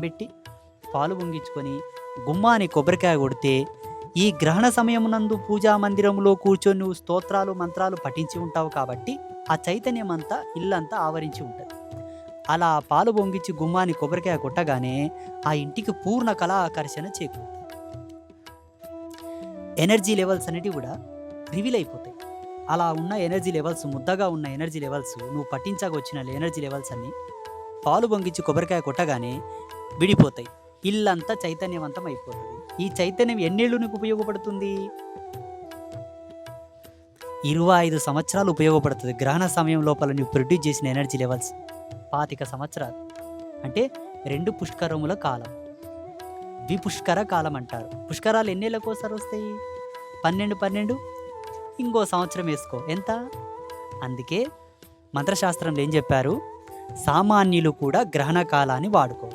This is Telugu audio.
పెట్టి పాలు పొంగించుకొని గుమ్మాని కొబ్బరికాయ కొడితే ఈ గ్రహణ సమయమునందు పూజా మందిరంలో కూర్చొని నువ్వు స్తోత్రాలు మంత్రాలు పఠించి ఉంటావు కాబట్టి ఆ చైతన్యం అంతా ఇల్లంతా ఆవరించి ఉంటుంది. అలా పాలు పొంగించి గుమ్మాని కొబ్బరికాయ కొట్టగానే ఆ ఇంటికి పూర్ణ కళా ఆకర్షణ చేకూరుతుంది. ఎనర్జీ లెవెల్స్ అనేటివి కూడా రివీల్ అయిపోతాయి. అలా ఉన్న ఎనర్జీ లెవెల్స్ ముద్దగా ఉన్న ఎనర్జీ లెవెల్స్ నువ్వు పట్టించాక వచ్చిన ఎనర్జీ లెవెల్స్ అన్నీ పాలు పొంగించి కొబ్బరికాయ కొట్టగానే విడిపోతాయి. ఇల్లంతా చైతన్యవంతం అయిపోతుంది. ఈ చైతన్యం ఎన్నేళ్ళు నీకు ఉపయోగపడుతుంది? ఇరవై ఐదు సంవత్సరాలు ఉపయోగపడుతుంది. గ్రహణ సమయం లోపల నువ్వు ప్రొడ్యూస్ చేసిన ఎనర్జీ లెవెల్స్. పాతిక సంవత్సరాలు. అంటే రెండు పుష్కరముల కాలం. ద్విపుష్కర కాలం అంటారు. పుష్కరాలు ఎన్నేళ్ళకోసారి వస్తాయి? పన్నెండు పన్నెండు? ఇంకో సంవత్సరం వేసుకో. ఎంత? అందుకే మంత్రశాస్త్రంలో ఏం చెప్పారు? సామాన్యులు కూడా గ్రహణ కాలాన్ని వాడుకో